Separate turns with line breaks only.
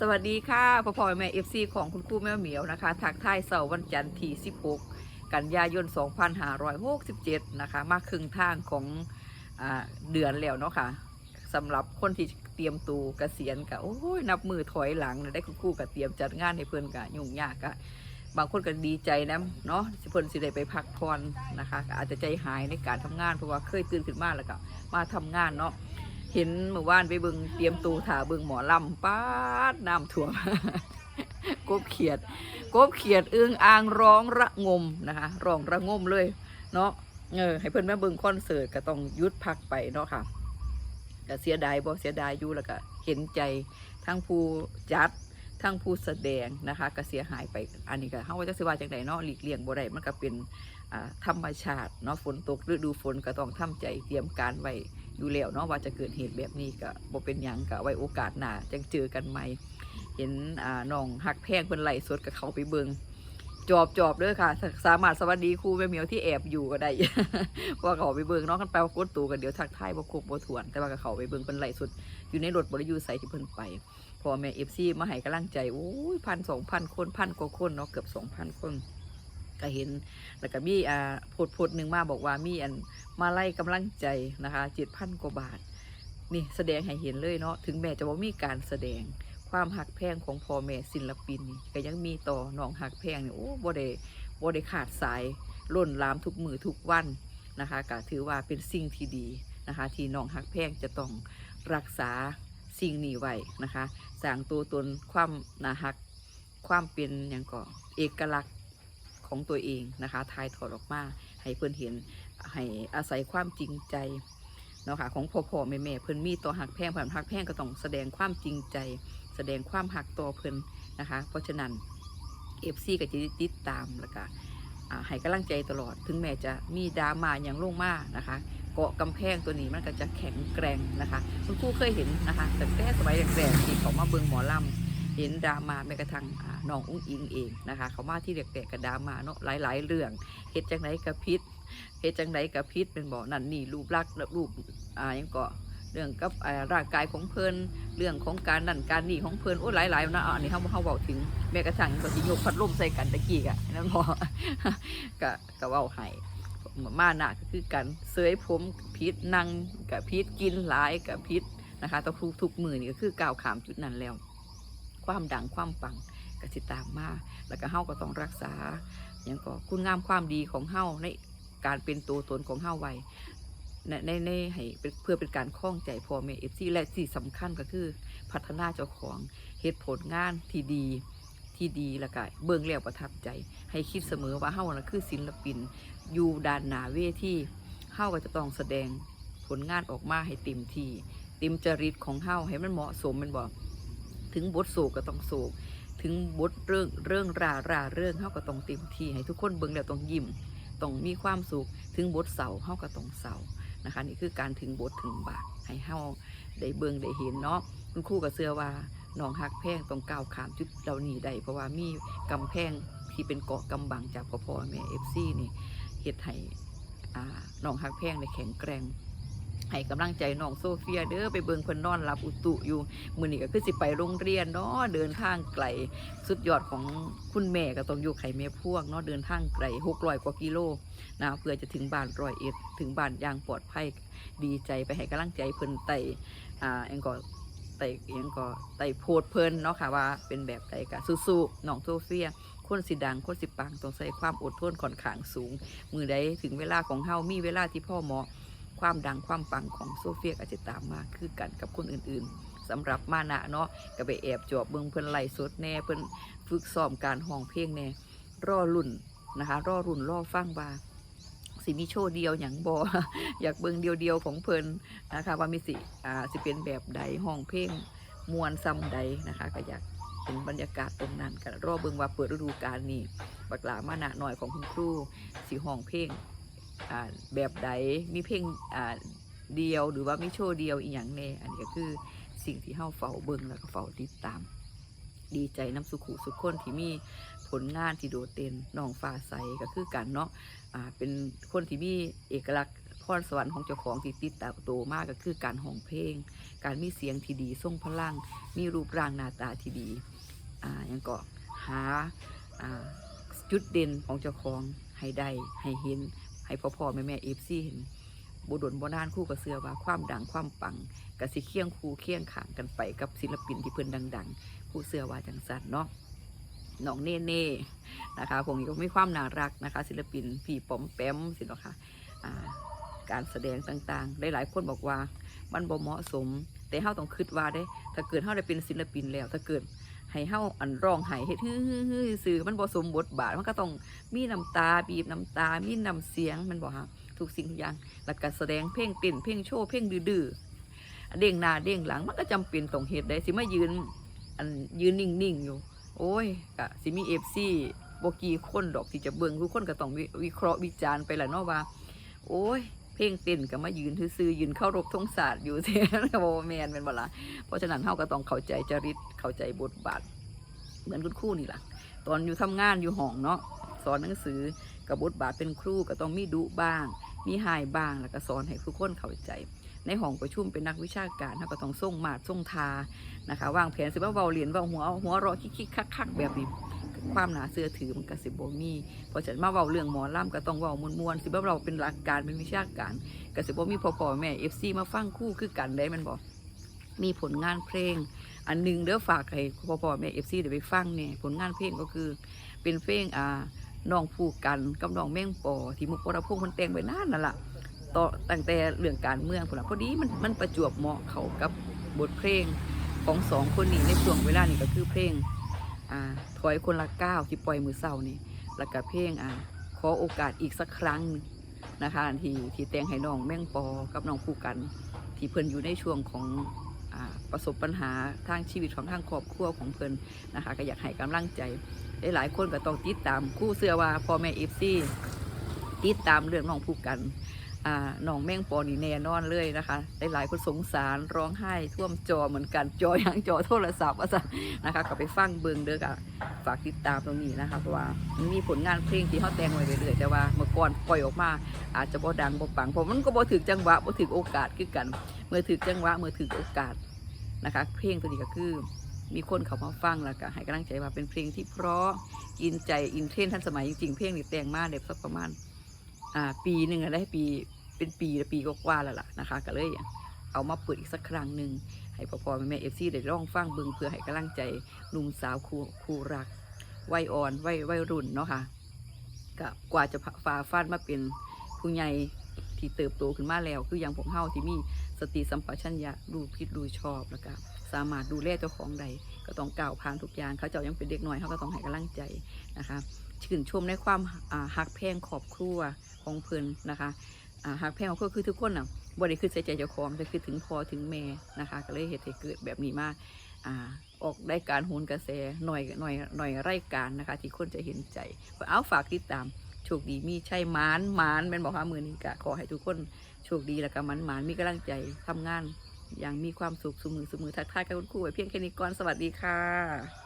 สวัสดีค่ะพ่อพ่อแม่เอฟซีของคุณครูแม่เหมียวนะคะทักทายเสาร์วันจันทร์ที่ 16 กันยายน 2567 นะคะ มาครึ่งทางของอเดือนแล้วเนาะค่ะสำหรับคนที่เตรียมตูเกษียณก็โอ้ยนับมือถอยหลังได้คุณครูก็เตรียมจัดงานให้เพื่อนกะยุ่งยากกะบางคนก็ดีใจนะเนาะสิเพิ่นสิได้ไปพักผ่อนนะคะ อาจจะใจหายในการทำงานเพราะว่าเคยตื่นขึ้นมาแล้วก็มาทำงานเนาะ เห็นเมื่อวานไปเบิงเตรียมตูถาเบิงหมอลำป้าดน้ำท่วม กบเขียด กบเขียดอึ้งอ่างร้องระงมนะคะร้องระงมเลยเนาะเออให้เพื่อนแม่เบิงคอนเสิร์ตก็ต้องยุดพักไปเนาะค่ะก็เสียดายบ่เสียดายอยู่แล้วก็เห็นใจทั้งผู้จัดทั้งผู้แสดงนะคะก็เสียหายไปอันนี้ก็เฮาว่าจะสิว่าจังไดเนาะหลีกเลี่ยงบ่ได้มันก็เป็นธรรมชาติเนาะฝนตกฤดูฝนก็ต้องทำใจเตรียมการไว้ อยู่แล้วเนาะว่าจะเกิดเหตุแบบนี้ก็บ่เป็นหยังก็ไว้โอกาสหน้าจังเจอกันใหม่เห็นอ่าน้องหักแพงเพิ่นไหลสดกับเขาไปเบิงจอบจอบเด้อค่ะ สามารถสวัสดีครูแม่เหมียวที่แอบอยู่ก็ได้ ว่าเขาไปเบิงเนาะกันไปว่ากดตูกันเดี๋ยวทักทายบ่ครบบ่ถ้วน แต่ว่ากับเขาไปเบิงเพิ่นไหลสดอยู่ในรถบริยูใส่ที่เพิ่นไปพอแม่เอฟซีมาให้กำลังใจโอ้ยพันสองพันคนพันกว่าคนเนาะเกือบสองพันคน ก็เห็น แล้วก็มีอ่าโพดโพดหนึ่งมาบอกว่ามีอันมาไล่กำลังใจนะคะเจ็ดพันกว่าบาท นี่แสดงให้เห็นเลยเนาะถึงแม้จะว่ามีการแสดงความหักแพงของพ่อแม่ศิลปินนี่ก็ยังมีต่อน้องหักแพงนี่โอ้บ่ได้บ่ได้ขาดสายล่นลามทุกมือทุกวันนะคะก็ถือว่าเป็นสิ่งที่ดีนะคะ ที่น้องหักแพงจะต้องรักษาสิ่งนี้ไว้นะคะสร้างตัวตนความนาหัก ความเป็นอย่างก็เอกลักษณ์ ของตัวเองนะคะทายถอดออกมา ให้เพื่อนเห็นให้อาศัยความจริงใจเนาะค่ะของพ่อพ่อแม่แม่เพิ่อนมีต่อหักแพงผ่านหักแพงก็ต้องแสดงความจริงใจ แสดงความหักต่อเพิ่อนนะคะ เพราะฉะนั้นเอฟซีก็จะติดตามแล้วก็อ่าให้กำลังใจตลอด ถึงแม้จะมีดราม่าอย่างลงมานะคะเกาะกำแพงตัวนี้มันก็จะแข็งแกร่งนะคะ คุณครูเคยเห็นนะคะแต่แต่สมัยแรกๆที่เขามาเบิงหมอลำ เห็นดราม่าแม้กระทั่งอ่าน้องอุ้งอิงเองนะคะ เขามาที่แรกๆกับดราม่าเนาะหลาย ๆ เรื่องเฮ็ดจังไดกระพิษเฮ็ดจังไดกับพิษเป็นบ่อนั่นนี่รูปลักษณ์รูปอ่ายังก็เรื่องกับร่างกายของเพลินเรื่องของการนั่นการนี่ของเพลินโอ้หลายๆนะอะอันนี้เฮาเฮาเว้าถึงแม้กระทั่งก็สิยกพัดลมใส่กันตะกี้กะนั่นบ่ก็ก็เว้าให้มาหนะก็คือกันเสยผมพิษนั่งกับพิษกินหลายกับพิษนะคะต้องทุกทุกมือนี่ก็คือก้าวขามจุดนั้นแล้ว ความดังความปังก็สิตามมา แล้วก็เฮาก็ต้องรักษาหยังก็คุณงามความดีของเฮาในการเป็นตัวตนของเฮาไว้ในในในให้เพื่อเป็นการคล้องใจพ่อแม่เอฟซีและที่สำคัญก็คือ พัฒนาเจ้าของเหตุผลงานที่ดีที่ดีแล้วก็เบิ่งแล้วประทับใจ ให้คิดเสมอว่าเฮานะคือศิลปิน อยู่ด้านหนาเวทีเฮาก็จะต้องแสดงผลงานออกมาให้เต็มที่เต็มจริตของเฮาให้มันเหมาะสมมันบอก ถึงบทโศกก็ต้องโศก ถึงบทเรื่องเรื่องราราเรื่องเฮาก็ต้องเต็มที่ให้ทุกคนเบิ่งแล้วต้องยิ้มต้องมีความสุขถึงบทเสาเฮาก็ต้องเสานะคะนี่คือการถึงบทถึงบาทให้เฮาได้เบิ่งได้เห็นเนาะคุณครูก็เชื่อว่าน้องฮักแพงต้องก้าวขามจุดเหล่านี้ได้เพราะว่ามีกำแพงที่เป็นเกาะกำบังจากพ่อพ่อแม่เอฟซีนี่เฮ็ดให้อ่าน้องฮักแพงได้แข็งแกร่ง ให้กำลังใจน้องโซเฟียเด้อไปเบิ่งเพิ่นนอนรับอุตุอยู่มื้อนี้ก็คือสิไปโรงเรียนเนาะเดินทางไกลสุดยอดของคุณแม่ก็ต้องอยู่ไข่แม่พ่วงเนาะเดินทางไกลหกร้อยกว่ากิโลนะเพื่อจะถึงบ้านร้อยเอ็ดถึงบ้านอย่างปลอดภัยดีใจไปให้กำลังใจเพิ่นไต่อ่าเองก็ไต่เองก็ไต่โพดเพิ่นเนาะค่ะว่าเป็นแบบใดกะสู้ๆน้องโซเฟียคนสิดังคนสิปังต้องใส่ความอดทนค่อนข้างสูง มือใดถึงเวลาของเฮามีเวลาที่พ่อเหมาะ ความดังความปังของโซเฟียก็จะตามมาคือกันกับคนอื่นๆสำหรับมานะเนาะก็ไปแอบจอบเบิ่งเพิ่นไล่สดแน่เพิ่นฝึกซ้อมการห้องเพลงแน่รอรุ่นนะคะรอรุ่นรอฟังว่าสิมีโชว์เดียวอย่างบออยากเบิ่งเดียวๆของเพิ่นนะคะว่ามีสิอ่าสิเป็นแบบใดห้องเพลงมวนซ้ำใดนะคะก็อยากเป็นบรรยากาศตรงนั้นกันรอเบิ่งว่าเปิดฤดูกาลนี้บักหลามานะหน่อยของคุณครูสิห้องเพลง แบบใดมีเพลงเดียวหรือว่ามีโชว์เดียวอีกอย่างแน่อันนี้ก็คือสิ่งที่เฮาเฝ้าเบิ่งแล้วก็เฝ้าติดตาม ดีใจน้ำสุขุสุขคนที่มีผลงานที่โดดเด่นน้องฟ้าใสก็คือกันเนาะอ่าเป็นคนที่มีเอกลักษณ์ขพรสวรรค์ของเจ้าของที่ติดตาโตมากก็คือการห้องเพลง การมีเสียงที่ดีทรงพลัง มีรูปร่างหน้าตาที่ดีอ่ายังก็หาอ่าจุดเด่นของเจ้าของให้ได้ให้เห็น ให้พ่อพ่อแม่แม่เอฟซีเห็นบุดนบนานคู่กับเสือว่าความดังความปังกับสิเคียงคู่เคียงขางกันไปกับศิลปินที่เพิ่นดัง ๆ คู่เสือว่าจังสันเนาะน้องเน่เน่นะคะผมก็มีความน่ารักนะคะ ศิลปินพี่ป๋อมแปมสินะคะการแสดงต่างๆ หลายๆคนบอกว่ามันบ่เหมาะสม แต่เฮาต้องคิดว่าได้ ถ้าเกิดเฮาได้เป็นศิลปินแล้ว ถ้าเกิด ให้เฮาอันร้องไห้เฮ็ดฮือๆซื่อมันบ่สมบทบาทมันก็ต้องมีน้ำตาบีบน้ำตามีน้ำเสียงมันบ่ฮะทุกสิ่งทุกอย่างแล้วก็แสดงเพลงเต้นเพลงโชว์เพลงดื้อๆเด้งหน้าเด้งหลังมันก็จำเป็นต้องเฮ็ดได้สิมายืนอันยืนนิ่งๆอยู่ โอ้ยก็สิมี FC บ่กี่คนดอกที่จะเบิ่งทุกคนก็ต้องวิเคราะห์วิจารณ์ไปแหละเนาะว่า โอ้ย เพลงเต้นก็มายืนซื่อยืนเข้ารบทงศาสตร์อยู่เท่ก็บ่แมนเป็นบ่ล่ะเพราะฉะนั้นเฮาก็ต้องเข้าใจจริตเข้าใจบทบาท เหมือนคุณครูนี่แหละตอนอยู่ทำงานอยู่ห้องเนาะสอนหนังสือกับบทบาทเป็นครูก็ต้องมีดุบ้าง มีหายบ้างแล้วก็สอนให้ทุกคนเข้าใจ ในห้องประชุมเป็นนักวิชาการเฮาก็ต้องส่งมาดส่งทานะคะวางแผนสิว่าเว้าเรียนเว้าหัวหัวราะคิกๆคักๆแบบนี้ ความหนาเสื้อถือมันก็สิบ่มีเพราะฉะนั้นมาเว้าเรื่องหมอลำก็ต้องเว้ามวนๆสิว่าเราเป็นหลักการเป็นวิชาการก็สิบ่มีพ่อพอแม่ FC มาฟังคู่คือกันได้มันบอกมีผลงานเพลง อันหนึงเด้อฝากให้พ่อพอแม่ FC เดี๋ยวไปฟังเนี่ยผลงานเพลงก็คือเป็นเพลงอ่าน้องผู้กันกับน้องแม่งปอที่มุกวรพงษ์มันแต่งไว้นานนั่นล่ะต่อตั้งแต่เรื่องการเมืองพุ่นล่ะพอดีมันมันประจวบเหมาะเขากับบทเพลงของสองคนนี้ในช่วงเวลานี้ก็คือเพลง อ่าถอยคนละก้าวที่ปล่อยมือเศร้านี่แล้วก็เพลงอ่าขอโอกาสอีกสักครั้งนะคะที่ที่แตงให้น้องแม่งปอกับน้องผู้กัน ที่เพิ่นอยู่ในช่วงของอประสบปัญหาทางชีวิตของทางครอบครัวของเพิ่นนะคะก็อยากให้กำลังใจหลายๆคนก็ต้องติดตามคู่เสื้อว่าพ่อแม่เอฟซีติดตามเรื่องน้องผู้กัน อ่าน้องแมงปอนี่แน่นอนเลยนะคะหลายๆคนสงสารร้องไห้ท่วมจอเหมือนกันจอย่างจอโทรศัพท์ว่าซะนะคะก็ไปฟังเบิงเด้อค่ะฝากติดตามตรงนี้นะคะเพราะว่ามันมีผลงานเพลงที่เขาแต่งไว้เรื่อยๆแต่ว่าเมื่อก่อนปล่อยออกมา อาจจะบ่ดังบ่ปังเพราะมันก็บ่ถึกจังหวะบ่ถึกโอกาสคือกัน เมื่อถึกจังหวะเมื่อถึกโอกาสนะคะ เพลงตัวนี้ก็คือมีคนเขามาฟังแล้วก็ให้กำลังใจว่าเป็นเพลงที่เพราะกินใจอินเทรนด์ทันสมัยจริงๆเพลงนี่แต่งมาเด็บสักประมาณอ่าปีหนึ่งอะได้ปี เป็นปีละปีก็กว่าแล้วล่ะนะคะ ก็เลยเอามาเปิดอีกสักครั้งหนึ่งให้พ่อพ่อแม่แม่เอฟซีได้ร้องฟังเบิงเพื่อให้กำลังใจหนุ่มสาวคู่คู่รักวัยอ่อนวัยวัยรุ่นเนาะค่ะก็กว่าจะฝ่าฟันมาเป็นผู้ใหญ่ที่เติบโตขึ้นมาแล้ว คืออย่างผมเฮาที่มีสติสัมปชัญญะรู้ผิดรู้ชอบแล้วก็สามารถดูแลเจ้าของใดก็ต้องก้าวผ่านทุกอย่างเขาเจ้ายังเป็นเด็กน้อยเขาก็ต้องให้กำลังใจนะคะชื่นชมในความหักแพงขอบครัวของเพิ่นนะคะ หักแพงของเพิ่นคือทุกคนน่ะบ่ได้คือใส่ใจเจ้าของแต่คือถึงพอถึงแม่นะคะ ก็เลยเหตุเกิดแบบนี้มาอ่าออกได้การโหนกระแสหน่อยหน่อยหน่อยไร่การนะคะ ที่คนจะเห็นใจเอาฝากติดตามโชคดีมีใชัยหมานมานเป็นบอกว่ามือนี้กะขอให้ทุกคนโชคดีแล้วก็มันมานมีกำลังใจทำงาน อย่างมีความสุขสมือสมือทักทายกับคุณครูไว้เพียงแค่นี้ก่อนสวัสดีค่ะ